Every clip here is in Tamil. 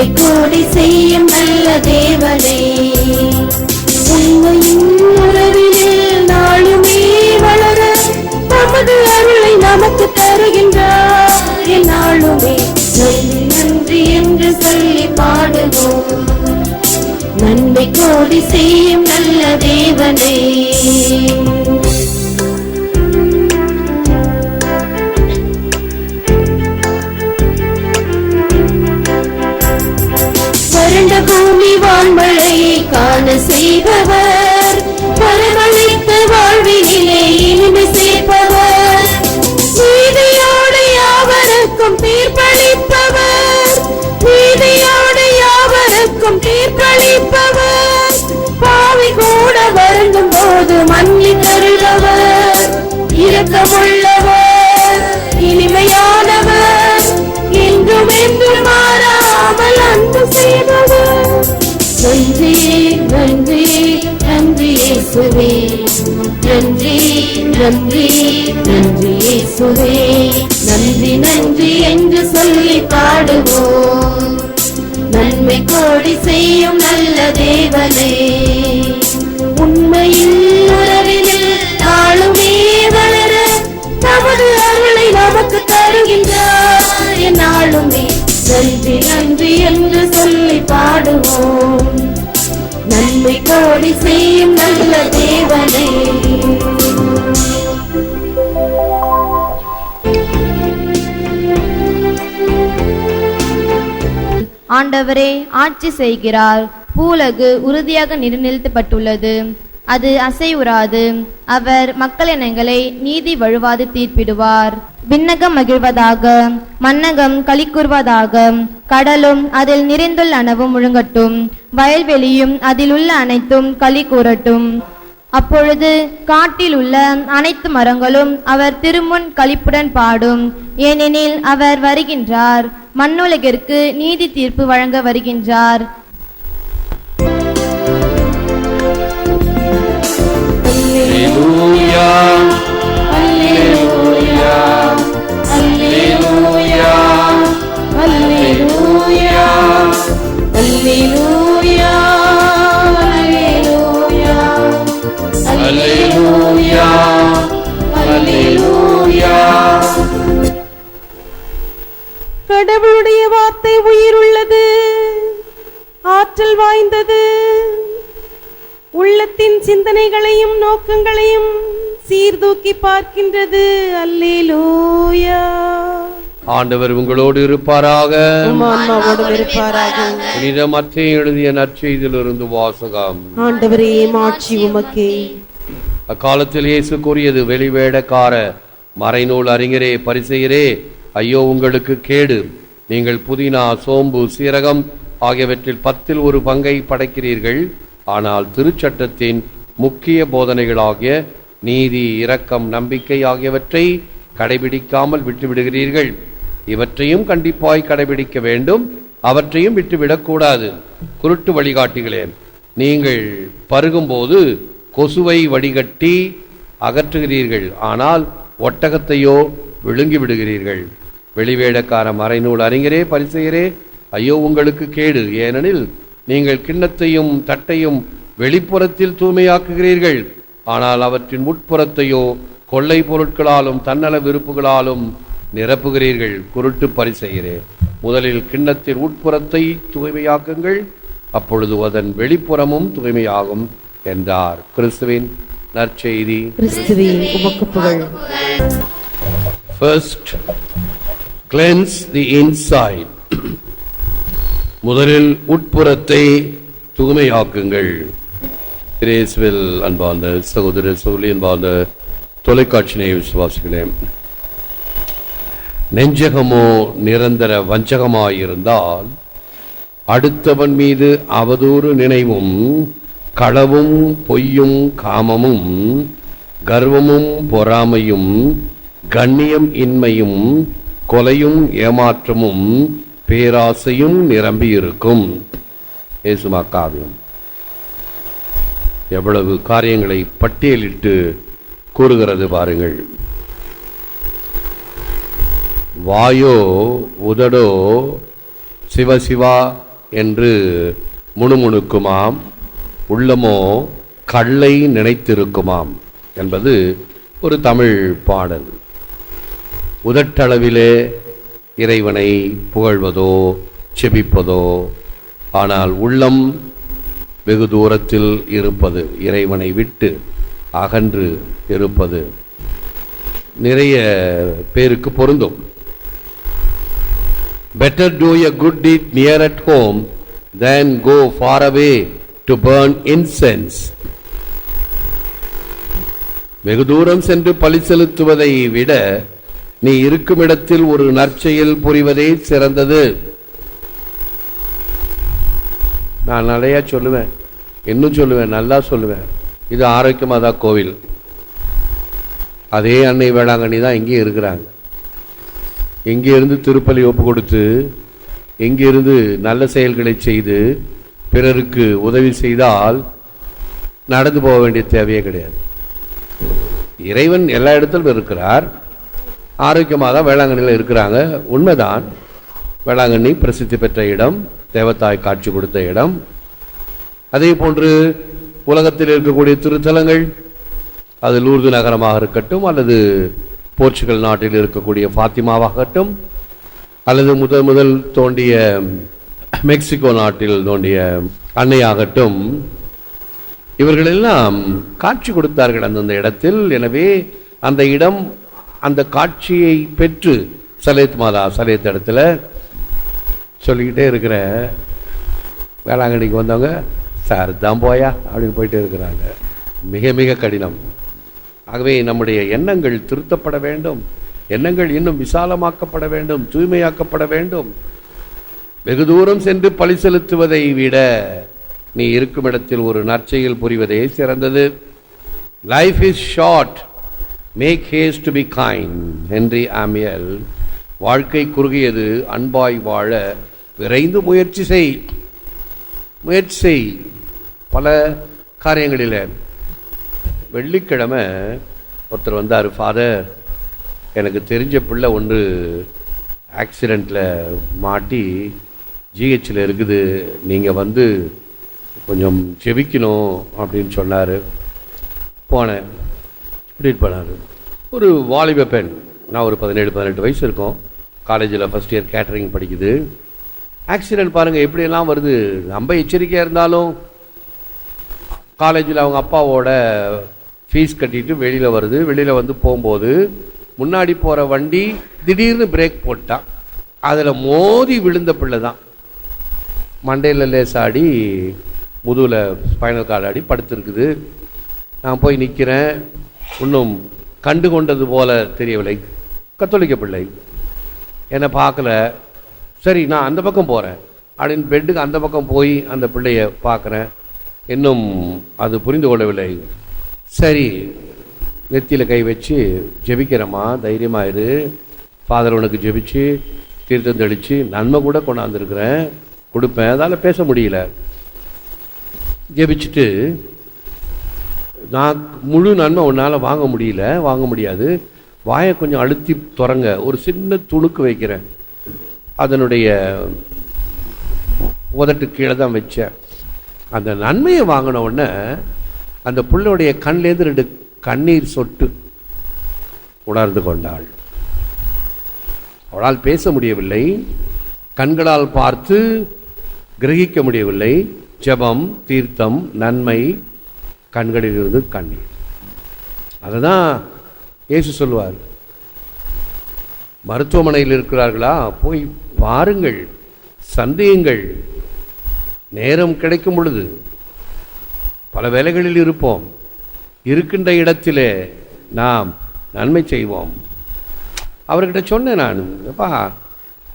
நன்மை கோடி செய்யும் நல்ல தேவனே. உண்மையின் உறவினில் நாளுமே வளர தமது அருளை நமக்கு தருகின்றார். நாளுமே சொல்லி நன்றி என்று சொல்லி பாடுவோம். நன்மை கோடி செய்யும் நல்ல தேவனே. வறண்ட பூமி வான்மழையை காண செய்பவர். பரவழைத்த வாழ்வினிலே இனிமை சேர்ப்பவர். நீதியோடு யாவருக்கும் தீர்ப்பளிப்பவர். நீதியோடு யாவருக்கும் தீர்ப்பளிப்பவர். பாவி கூட வருந்தும் போது மன்னி தருளவர் இரக்கமுள்ளவர் இயேசுவே. நன்றி நன்றி நன்றி இயேசுவே. நன்றி நன்றி என்று சொல்லி பாடுவோம். நன்மை கோடி செய்யும் நல்ல தேவனே. உண்மையில் உறவினில் நாளுமே வளர தமது அருளை நமக்கு தருகின்றார். நாளுமே நன்றி நன்றி என்று சொல்லி பாடுவோம். நன்மை கோடி செய்யும் நல்ல தேவனே. ஆண்டவரே ஆட்சி செய்கிறார். பூலகு உறுதியாக நிலைநிறுத்தப்பட்டுள்ளது. அது அசைவுறாது. அவர் மக்களினங்களை நீதி வழுவாது தீர்ப்பிடுவார். விண்ணகம் மகிழ்வதாக மன்னகம் களி கூறுவதாக கடலும் அதில் நிறைந்துள்ள அணவும் முழுங்கட்டும் வயல்வெளியும் அதில் உள்ள அனைத்தும் களி கூறட்டும் அப்பொழுது காட்டில் உள்ள அனைத்து மரங்களும் அவர் திருமுன் கழிப்புடன் பாடும். ஏனெனில் அவர் வருகின்றார் மண்ணுலகிற்கு நீதி தீர்ப்பு வழங்க வருகின்றார். கடவுளுடைய வார்த்தை உயிருள்ளது. ஆற்றல் வாய்ந்தது. உள்ளத்தின் சிந்தனைகளையும் நோக்கங்களையும் சீர்தூக்கி பார்க்கின்றது. அல்லேலூயா. ஆண்டவர் உங்களோடு இருப்பாராக. உம் ஆன்மாவோடும் இருப்பாராக. புனித மத்திய எழுதிய நற்செய்தியிலிருந்து வாசகம். ஆண்டவரே மாட்சி உமக்கே. அக்காலத்தில் இயேசு கூறியது வெளிவேடக்கார மறைநூல் அறிஞரே பரிசெயரே ஐயோ உங்களுக்கு கேடு. நீங்கள் புதினா சோம்பு சீரகம் ஆகியவற்றில் பத்தில் ஒரு பங்கை படைக்கிறீர்கள். ஆனால் திருச்சட்டத்தின் முக்கிய போதனைகளாகிய நீதி இரக்கம் நம்பிக்கை ஆகியவற்றை கடைபிடிக்காமல் விட்டுவிடுகிறீர்கள். இவற்றையும் கண்டிப்பாய் கடைபிடிக்க வேண்டும். அவற்றையும் விட்டுவிடக்கூடாது. குருட்டு வழிகாட்டிகளே நீங்கள் பருகும்போது கொசுவை வடிகட்டி அகற்றுகிறீர்கள். ஆனால் ஒட்டகத்தையோ விழுங்கி விடுகிறீர்கள் வெளிவேடக்கார மறைநூல் அறிஞரே பரிசெயரே ஐயோ உங்களுக்கு கேடு. ஏனெனில் நீங்கள் கிண்ணத்தையும் தட்டையும் வெளிப்புறத்தில் தூய்மையாக்குகிறீர்கள். ஆனால் அவற்றின் உட்புறத்தையோ கொள்ளை பொருட்களாலும் தன்னல விருப்புகளாலும் நிரப்புகிறீர்கள். குருட்டு பரிசெயரே முதலில் கிண்ணத்தின் உட்புறத்தை தூய்மையாக்குங்கள் அப்பொழுது அதன் வெளிப்புறமும் தூய்மையாகும் என்றார். கிறிஸ்துவின் நற்செய்தி. ஃபர்ஸ்ட் கிளென்ஸ் தி இன்சைட் முதலில் உட்புறத்தை தூய்மையாக்குங்கள். திரேசுவில் அன்பார்ந்த சகோதர சோழி அன்பார்ந்த தொலைக்காட்சியினை விசுவாசிகளே நெஞ்சகமோ நிரந்தர வஞ்சகமாயிருந்தால் அடுத்தவன் மீது அவதூறு நினைவும் களவும் பொய்யும் காமமும் கர்வமும் பொறாமையும் கண்ணியம் இன்மையும் கொலையும் ஏமாற்றமும் பேராசையும் நிரம்பியிருக்கும். ஏசுமா காவியம் எவ்வளவு காரியங்களை பட்டியலிட்டு கூறுகிறது பாருங்கள். வாயோ உதடோ சிவசிவா என்று முணுமுணுக்குமாம். உள்ளமோ கல்லை நினைத்திருக்குமாம் என்பது ஒரு தமிழ் பாடல். உதட்டளவிலே இறைவனை புகழ்வதோ செபிப்பதோ ஆனால் உள்ளம் வெகு தூரத்தில் இருப்பது இறைவனை விட்டு அகன்று இருப்பது நிறைய பேருக்கு பொருந்தும். Better to a good deed near at home than go far away to burn incense வெகு தூரம் சென்று பழி செலுத்துவதை விட நீ இருக்கும் இடத்தில் ஒரு நற்செயல் புரிவதே சிறந்தது. நான் நிறைய சொல்லுவேன்? இன்னும் சொல்லுவேன் நல்லா சொல்லுவேன். இது ஆரோக்கியமாதா கோவில். அதே அன்னை வேளாங்கண்ணி தான் இங்கேயும் இருக்கிறாங்க. இங்கே இருந்து திருப்பலி ஒப்பு கொடுத்து இங்கே இருந்து நல்ல செயல்களை செய்து பிறருக்கு உதவி செய்தால் நடந்து போக வேண்டிய தேவையே கிடையாது. இறைவன் எல்லா இடத்திலும் இருக்கிறார். ஆரோக்கியமாக தான் வேளாங்கண்ணியில் இருக்கிறாங்க. உண்மைதான். வேளாங்கண்ணி பிரசித்தி பெற்ற இடம் தேவத்தாய் காட்சி கொடுத்த இடம். அதே போன்று உலகத்தில் இருக்கக்கூடிய திருத்தலங்கள் அது லூர்து நகரமாக இருக்கட்டும் அல்லது போர்ச்சுகல் நாட்டில் இருக்கக்கூடிய ஃபாத்திமாவாகட்டும் அல்லது முதல் முதல் தோண்டிய மெக்சிகோ நாட்டில் தோண்டிய அன்னையாகட்டும் இவர்களெல்லாம் காட்சி கொடுத்தார்கள் அந்தந்த இடத்தில். எனவே அந்த இடம் அந்த காட்சியை பெற்று சலேத் மாதா சலேத் இடத்துல சொல்லிக்கிட்டே இருக்கிற வேளாங்கண்ணிக்கு வந்தவங்க சார் தான் போயா? அப்படின்னு போயிட்டே இருக்கிறாங்க. மிக மிக கடினம். ஆகவே நம்முடைய எண்ணங்கள் திருத்தப்பட வேண்டும். எண்ணங்கள் இன்னும் விசாலமாக்கப்பட வேண்டும் தூய்மையாக்கப்பட வேண்டும். வெகு தூரம் சென்று பழி செலுத்துவதை விட நீ இருக்கும் இடத்தில் ஒரு நற்செயல் புரிவதே சிறந்தது. Life is short make haste to be kind Henri Amiel வாழ்க்கை குறுகியது அன்பாய் வாழ விரைந்து முயற்சி செய். முயற்சி செய். பல காரியங்களில். வெள்ளிக்கிழமை ஒருத்தர் வந்தார் ஃபாதர் எனக்கு தெரிஞ்ச பிள்ளை ஒன்று ஆக்சிடெண்ட்டில் மாட்டி ஜிஹெச்சில் இருக்குது. நீங்கள் வந்து கொஞ்சம் செபிக்கணும் அப்படின்னு சொன்னார். போனேன். ரீட் பண்ணார். ஒரு வாலிப பெண். நான் ஒரு பதினேழு பதினெட்டு வயசு இருக்கும். காலேஜில் ஃபஸ்ட் இயர் கேட்டரிங் படிக்குது. ஆக்சிடெண்ட் பாருங்கள் எப்படியெல்லாம் வருது? நம்ம எச்சரிக்கையாக இருந்தாலும் காலேஜில் அவங்க அப்பாவோட ஃபீஸ் கட்டிட்டு வெளியில் வருது. வெளியில் வந்து போகும்போது முன்னாடி போகிற வண்டி திடீர்னு பிரேக் போட்டான் அதில் மோதி விழுந்த பிள்ளை தான். மண்டையில் லேசாடி முதுகில் ஸ்பைனல் கார்டு ஆடி படுத்திருக்குது. நான் போய் நிற்கிறேன் இன்னும் கண்டு கொண்டது போல தெரியவில்லை. கத்தோலிக்க பிள்ளை. என்னை பார்க்கல. சரி நான் அந்த பக்கம் போகிறேன் அப்படின்னு பெட்டுக்கு அந்த பக்கம் போய் அந்த பிள்ளையை பார்க்குறேன். இன்னும் அது புரிந்து கொள்ளவில்லை. சரி நெத்தியில் கை வச்சு ஜெபிக்கிறேம்மா தைரியமாக இரு. ஃபாதர் உனக்கு ஜெபிச்சு தீர்த்தம் தெளித்து நன்மை கூட கொண்டாந்துருக்கிறேன். கொடுப்பேன். அதால் பேச முடியல. ஜெபிச்சுட்டு நான் முழு நன்மை உன்னால் வாங்க முடியல வாங்க முடியாது. வாயை கொஞ்சம் அழுத்தி துறங்க. ஒரு சின்ன துணுக்கு வைக்கிறேன். அதனுடைய உதட்டு கீழே தான் வச்சேன். அந்த நன்மையை வாங்கின உடனே அந்த பிள்ளையுடைய கண்லேருந்து ரெண்டு கண்ணீர் சொட்டு உணர்ந்து கொண்டாள். அவளால் பேச முடியவில்லை. கண்களால் பார்த்து கிரகிக்க முடியவில்லை. ஜெபம் தீர்த்தம் நன்மை கண்களில் இருந்து கண்ணீர். அதுதான் இயேசு சொல்வார் மருத்துவமனையில் இருக்கிறார்களா? போய் பாருங்கள் சந்தேகங்கள். நேரம் கிடைக்கும் பொழுது பல வேலைகளில் இருப்போம். இருக்கின்ற இடத்திலே நாம் நன்மை செய்வோம். அவர்கிட்ட சொன்னேன் நான் அப்பா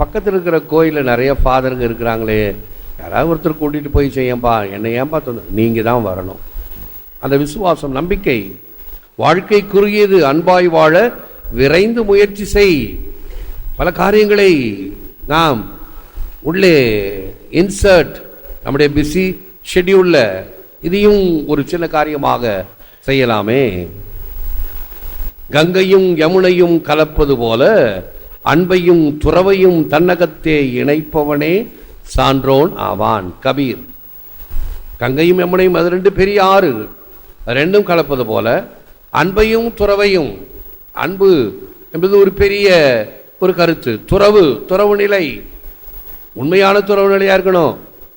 பக்கத்தில் இருக்கிற கோயிலில் நிறைய ஃபாதருங்க இருக்கிறாங்களே. யாராவது ஒருத்தர் கூட்டிகிட்டு போய் செய்யப்பா என்னை ஏன்பா சொன்ன நீங்கள் தான் வரணும். அந்த விசுவாசம் நம்பிக்கை. வாழ்க்கை குறுகியது அன்பாய் வாழ விரைந்து முயற்சி செய். பல காரியங்களை நாம் உள்ளே இன்சர்ட் நம்முடைய பிஸி ஷெடியூலில் இதையும் ஒரு சின்ன காரியமாக செய்யலாமே. கங்கையும் யமுனையும் கலப்பது போல அன்பையும் துறவையும் தன்னகத்தே இணைப்பவனே சான்றோன் ஆவான் கபீர். கங்கையும் யமுனையும் அது ரெண்டு பெரிய ஆறு. ரெண்டும் கலப்பது போல அன்பையும் துறவையும் அன்பு என்பது ஒரு பெரிய ஒரு கருத்து. துறவு துறவு நிலை. உண்மையான துறவு நிலையாக இருக்கணும்.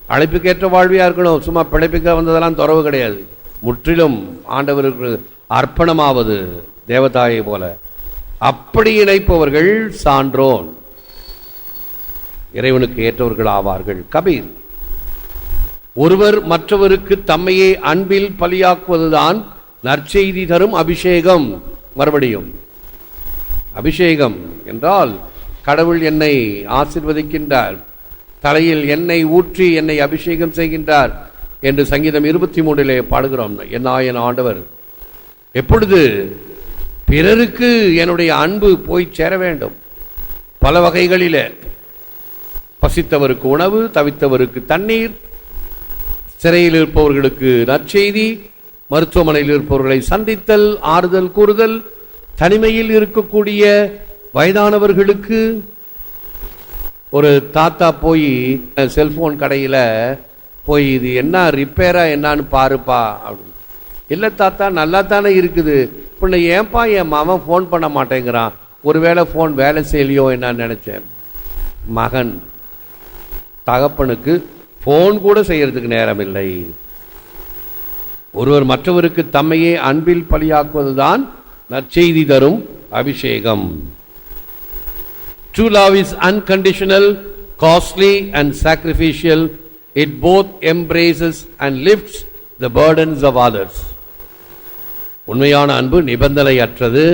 அழைப்புக்கேற்ற வாழ்வியாக இருக்கணும். சும்மா பிழைப்புக்க வந்ததெல்லாம் துறவு கிடையாது. முற்றிலும் ஆண்டவருக்கு அர்ப்பணமாவது தேவதாயை போல. அப்படி இணைப்பவர்கள் சான்றோன். இறைவனுக்கு ஏற்றவர்கள் ஆவார்கள். கபீர். ஒருவர் மற்றவருக்கு தம்மையே அன்பில் பலியாக்குவதுதான் நற்செய்தி தரும் அபிஷேகம். மறுபடியும் அபிஷேகம் என்றால் கடவுள் என்னை ஆசிர்வதிக்கின்றார் தலையில் எண்ணெய் ஊற்றி என்னை அபிஷேகம் செய்கின்றார் என்று சங்கீதம் இருபத்தி மூன்றிலே பாடுகிறோம். என்ன என் ஆண்டவர் எப்பொழுது பிறருக்கு என்னுடைய அன்பு போய் சேர வேண்டும்? பல வகைகளிலே. பசித்தவருக்கு உணவு தவித்தவருக்கு தண்ணீர் சிறையில் இருப்பவர்களுக்கு நற்செய்தி மருத்துவமனையில் இருப்பவர்களை சந்தித்தல் ஆறுதல் கூறுதல் தனிமையில் இருக்கக்கூடிய வயதானவர்களுக்கு. ஒரு தாத்தா போய் செல்போன் கடையில் போய் இது என்ன ரிப்பேரா என்னான்னு பாருப்பா அப்படின்னு. இல்லை தாத்தா நல்லா தானே இருக்குது. பின்ன ஏன்பா என் மாமன் ஃபோன் பண்ண மாட்டேங்கிறான்? ஒருவேளை ஃபோன் வேலை செய்யலையோ என்னன்னு நினச்சேன். மகன் தகப்பனுக்கு ஃபோன் கூட செய்யறதுக்கு நேரம் இல்லை ஒருவர் மற்றவருக்கு தம்மையே அன்பில் பலியாக்குவதுதான் நற்செய்தி தரும் அபிஷேகம் True love is unconditional, costly, and sacrificial. It both embraces and lifts the burdens of others. உண்மையான அன்பு நிபந்தனையற்றது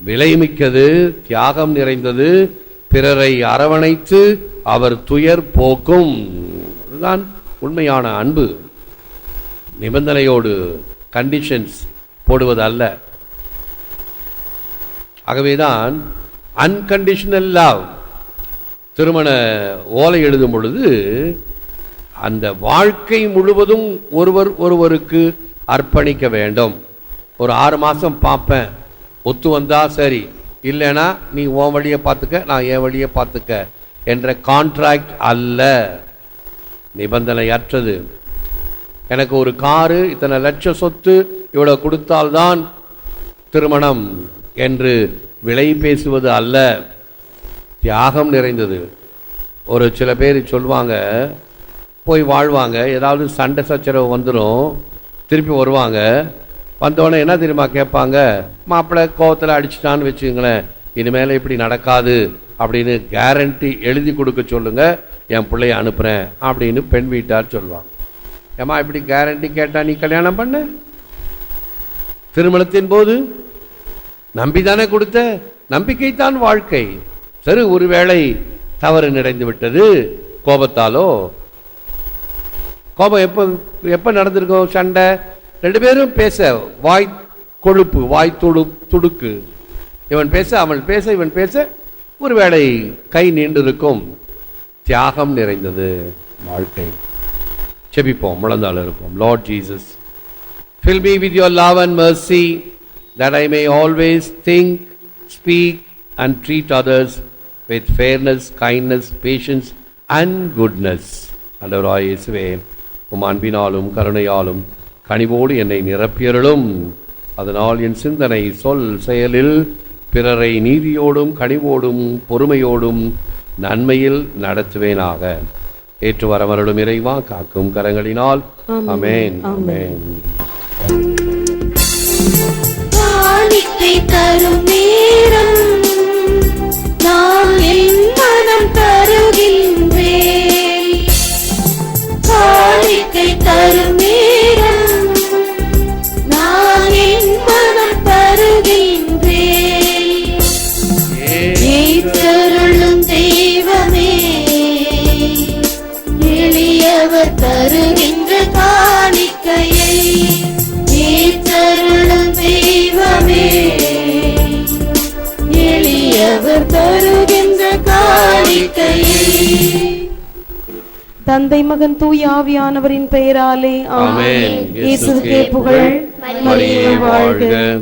விலைமிக்கது தியாகம் நிறைந்தது பிறரை அரவணைத்து அவர் துயர் போக்கும் அதுதான் உண்மையான அன்பு. நிபந்தனையோடு கண்டிஷன்ஸ் போடுவது அல்ல ஆகவேதான் அன்கண்டிஷனல் லவ் திருமண ஓலை எழுதும் பொழுது அந்த வாழ்க்கை முழுவதும் ஒருவர் ஒருவருக்கு அர்ப்பணிக்க வேண்டும். ஒரு ஆறு மாதம் பார்ப்பேன். ஒத்து வந்தா சரி. இல்லைன்னா நீ உன் வழியை பார்த்துக்க நான் என் வழியை பார்த்துக்க என்ற கான்ட்ராக்ட் அல்ல. நிபந்தனையற்றது. எனக்கு ஒரு காரு இத்தனை லட்ச சொத்து இவ்வளோ கொடுத்தால்தான் திருமணம் என்று விலை பேசுவது அல்ல. தியாகம் நிறைந்தது. ஒரு சில பேர் சொல்லுவாங்க போய் வாழ்வாங்க ஏதாவது சண்டை சச்சரவு வந்துடும் திருப்பி வருவாங்க. வந்தோடனே என்ன தெரியுமா கேட்பாங்க மாப்பிள்ளை கோவத்தில் அடிச்சிட்டான்னு வச்சுங்களேன் இனிமேல் இப்படி நடக்காது அப்படின்னு கேரண்டி எழுதி கொடுக்க சொல்லுங்கள் என் பிள்ளைய அனுப்புகிறேன் அப்படின்னு பெண் வீட்டார் சொல்லுவாங்க ஏம்மா இப்படி கேரண்டி கேட்டா நீ கல்யாணம் பண்ண? திருமணத்தின் போது நம்பிதானே கொடுத்த? நம்பிக்கைத்தான் வாழ்க்கை. சரி ஒருவேளை தவறு நிறைந்து விட்டது. கோபத்தாலோ? கோபம் எப்போ எப்போ நடந்திருக்கும் சண்டை? ரெண்டு பேரும் பேச வாய் கொழுப்பு வாய் துடு துடுக்கு. இவன் பேச அவன் பேச இவன் பேச ஒருவேளை கை நீண்டிருக்கும். தியாகம் நிறைந்தது வாழ்க்கை. செபிப்போம் முழந்தாள் இருப்போம். Lord Jesus fill me with your love and mercy, that I may always think speak and treat others with fairness kindness patience and goodness ஆண்டவராய் இயேசுவே உம் அன்பினாலும் கருணையாலும் கனிவோடு என்னை நிரப்பியருளும். அதனால் என் சிந்தனை சொல் செயலில் பிறரை நீதியோடும் கனிவோடும் பொறுமையோடும் நன்மையில் நடத்துவேனாக. ஏற்று வரவருளும் இறைவா காக்கும் கரங்களினால். அமேன் அமேன் தரும் நேரம் தந்தை மகன் தூய் ஆவியானவரின் பெயராலே. ஆமென். இயேசுவுக்கே புகழ். மரியே வாழ்க.